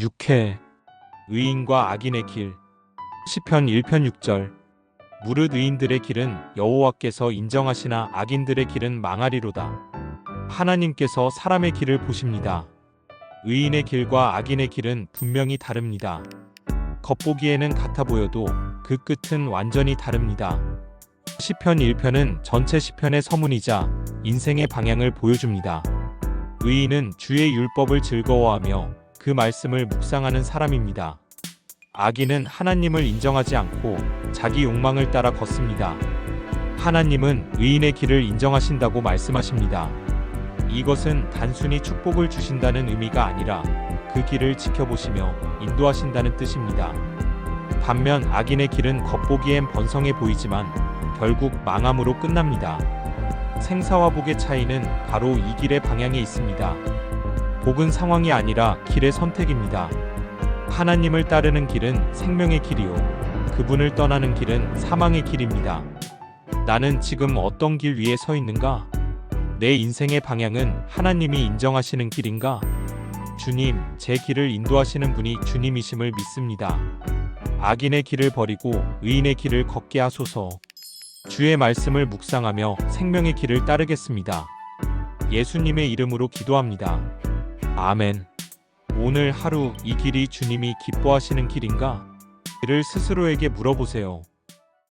6회 의인과 악인의 길 시편 1편 6절 무릇 의인들의 길은 여호와께서 인정하시나 악인들의 길은 망하리로다. 하나님께서 사람의 길을 보십니다. 의인의 길과 악인의 길은 분명히 다릅니다. 겉보기에는 같아 보여도 그 끝은 완전히 다릅니다. 시편 1편은 전체 시편의 서문이자 인생의 방향을 보여줍니다. 의인은 주의 율법을 즐거워하며 그 말씀을 묵상하는 사람입니다. 악인은 하나님을 인정하지 않고 자기 욕망을 따라 걷습니다. 하나님은 의인의 길을 인정하신다고 말씀하십니다. 이것은 단순히 축복을 주신다는 의미가 아니라 그 길을 지켜보시며 인도하신다는 뜻입니다. 반면 악인의 길은 겉보기엔 번성해 보이지만 결국 망함으로 끝납니다. 생사와 복의 차이는 바로 이 길의 방향에 있습니다. 복은 상황이 아니라 길의 선택입니다. 하나님을 따르는 길은 생명의 길이요. 그분을 떠나는 길은 사망의 길입니다. 나는 지금 어떤 길 위에 서 있는가? 내 인생의 방향은 하나님이 인정하시는 길인가? 주님, 제 길을 인도하시는 분이 주님이심을 믿습니다. 악인의 길을 버리고 의인의 길을 걷게 하소서. 주의 말씀을 묵상하며 생명의 길을 따르겠습니다. 예수님의 이름으로 기도합니다. 아멘. 오늘 하루 이 길이 주님이 기뻐하시는 길인가? 이를 스스로에게 물어보세요.